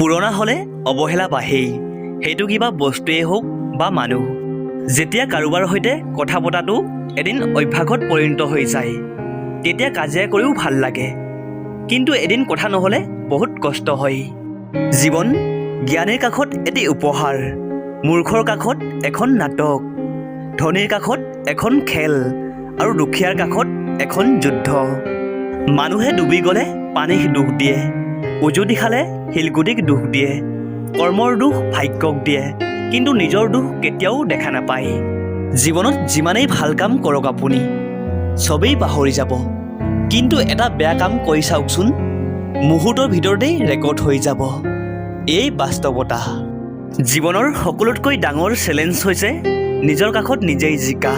পুৰণা হ'লে অৱহেলা বাঢ়েই। সেইটো কিবা বস্তুৱেই হওক বা মানুহ। যেতিয়া কাৰোবাৰ সৈতে কথা পতাটো এদিন অভ্যাসত পৰিণত হৈ যায় তেতিয়া কাজিয়া কৰিও ভাল লাগে। কিন্তু এদিন কথা নহ'লে বহুত কষ্ট হয়। জীৱন জ্ঞানীৰ কাষত এটি উপহাৰ মূৰ্খৰ কাষত এখন নাটক ধনীৰ কাষত এখন খেল আৰু দুখীয়াৰ কাষত এখন যুদ্ধ। মানুহে ডুবি গ'লে পানীক দুখ দিয়ে। উজুতি খালে শিলগুটিক দুখ দিয়ে কৰ্মৰ দুখ ভাগ্যক দিয়ে কিন্তু নিজৰ দুখ কেতিয়াও দেখা নাপায়। জীৱনত যিমানেই ভাল কাম কৰক আপুনি চবেই পাহৰি যাব। কিন্তু এটা বেয়া কাম কৰি চাওকচোন মুহূৰ্তৰ ভিতৰতেই ৰেকৰ্ড হৈ যাব। এই বাস্তৱতা। জীৱনৰ সকলোতকৈ ডাঙৰ চেলেঞ্জ হৈছে নিজৰ কাষত নিজেই জিকা।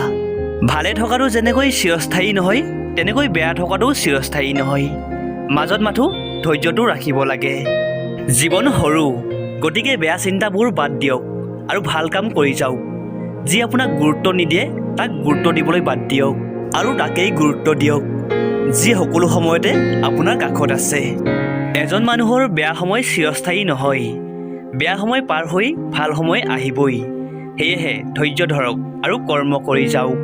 ভালে থকাটো যেনেকৈ চিৰস্থায়ী নহয় তেনেকৈ বেয়া থকাটো চিৰস্থায়ী নহয়। মাজত মাথো ধৈৰ্যটো ৰাখিব লাগে। জীৱন সৰু গতিকে বেয়া চিন্তাবোৰ বাদ দিয়ক আৰু ভাল কাম কৰি যাওক। যি আপোনাক গুৰুত্ব নিদিয়ে তাক গুৰুত্ব দিবলৈ বাদ দিয়ক আৰু তাকেই গুৰুত্ব দিয়ক। যি সকলো সময়তে আপোনাৰ কাষত আছে। এজন মানুহৰ বেয়া সময় চিৰস্থায়ী নহয়। বেয়া সময় পাৰ হৈ ভাল সময় আহিবই। সেয়েহে ধৈৰ্য ধৰক আৰু কৰ্ম কৰি যাওক।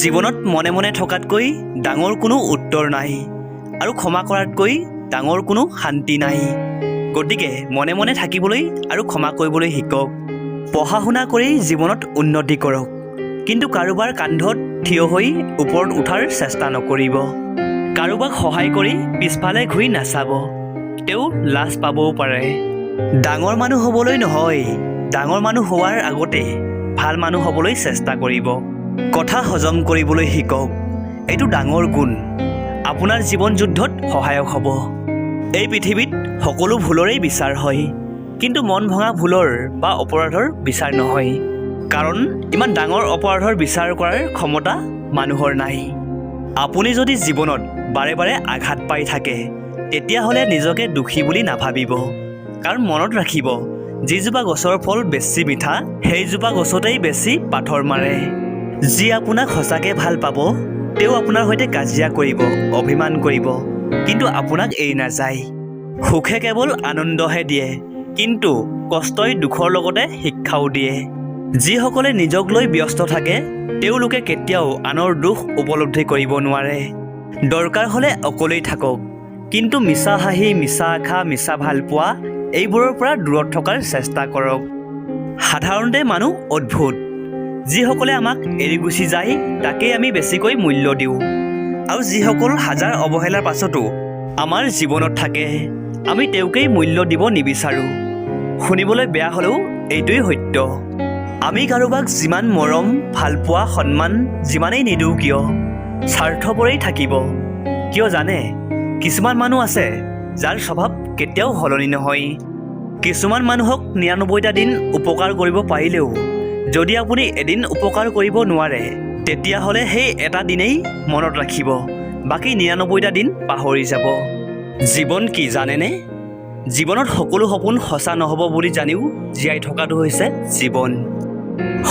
জীৱনত মনে মনে থকাতকৈ ডাঙৰ কোনো উত্তৰ নাই আৰু ক্ষমা কৰাতকৈ ডাঙৰ কোনো শান্তি নাই। গতিকে মনে মনে থাকিবলৈ আৰু ক্ষমা কৰিবলৈ শিকক। পঢ়া শুনা কৰি জীৱনত উন্নতি কৰক। কিন্তু কাৰোবাৰ কান্ধত থিয় হৈ ওপৰত উঠাৰ চেষ্টা নকৰিব। কাৰোবাক সহায় কৰি পিছফালে ঘূৰি নাচাব। তেওঁ লাজ পাবও পাৰে। ডাঙৰ মানুহ হ'বলৈ নহয়। ডাঙৰ মানুহ হোৱাৰ আগতে ভাল মানুহ হ'বলৈ চেষ্টা কৰিব। কথা হজম কৰিবলৈ শিকক। এইটো ডাঙৰ গুণ। আপোনাৰ জীৱন যুদ্ধত সহায়ক হ'ব। এই পৃথিৱীত সকলো ভুলৰেই বিচাৰ হয় কিন্তু মন ভঙা ভুলৰ বা অপৰাধৰ বিচাৰ নহয়। কাৰণ ইমান ডাঙৰ অপৰাধৰ বিচাৰ কৰাৰ ক্ষমতা মানুহৰ নাই। আপুনি যদি জীৱনত বাৰে বাৰে আঘাত পাই থাকে তেতিয়াহ'লে নিজকে দোষী বুলি নাভাবিব। কাৰণ মনত ৰাখিব যিজোপা গছৰ ফল বেছি মিঠা সেইজোপা গছতেই বেছি পাথৰ মাৰে। যি আপোনাক সঁচাকৈ ভাল পাব তেওঁ আপোনাৰ সৈতে কাজিয়া কৰিব অভিমান কৰিব। কিন্তু আপোনাক এৰি নাযায়। সুখে কেৱল আনন্দহে দিয়ে কিন্তু কষ্টই দুখৰ লগতে শিক্ষাও দিয়ে। যিসকলে নিজক লৈ ব্যস্ত থাকে তেওঁলোকে কেতিয়াও আনৰ দুখ উপলব্ধি কৰিব নোৱাৰে। দৰকাৰ হ'লে অকলেই থাকক কিন্তু মিছা হাঁহি মিছা আশা মিছা ভালপোৱা এইবোৰৰ পৰা দূৰত থকাৰ চেষ্টা কৰক। সাধাৰণতে মানুহ অদ্ভুত। যিসকলে আমাক এৰি গুচি যায় তাকেই আমি বেছিকৈ মূল্য দিওঁ। আৰু যিসকল হাজাৰ অৱহেলাৰ পাছতো আমাৰ জীৱনত থাকে, আমি তেওঁকেই মূল্য দিব নিবিচাৰোঁ। শুনিবলৈ বেয়া হ'লেও এইটোৱেই সত্য। আমি কাৰোবাক যিমান মৰম, ভালপোৱা, সন্মান, যিমানেই নিদিওঁ কিয়, স্বাৰ্থপৰেই থাকিব। কিয় জানে, কিছুমান মানুহ আছে, যাৰ স্বভাৱ কেতিয়াও সলনি নহয়। কিছুমান মানুহক নিৰান্নব্বৈটা দিন উপকাৰ কৰিব পাৰিলেও, যদি আপুনি এদিন উপকাৰ কৰিব নোৱাৰে তেতিয়াহ'লে সেই এটা দিনেই মনত ৰাখিব। বাকী নিৰান্নব্বৈটা দিন পাহৰি যাব। জীৱন কি জানেনে? জীৱনত সকলো সপোন সঁচা নহ'ব বুলি জানিও জীয়াই থকাটো হৈছে জীৱন।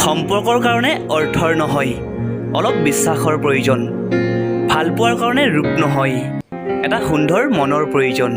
সম্পৰ্কৰ কাৰণে অৰ্থৰ নহয় অলপ বিশ্বাসৰ প্ৰয়োজন। ভালপোৱাৰ কাৰণে ৰূপ নহয় এটা সুন্দৰ মনৰ প্ৰয়োজন।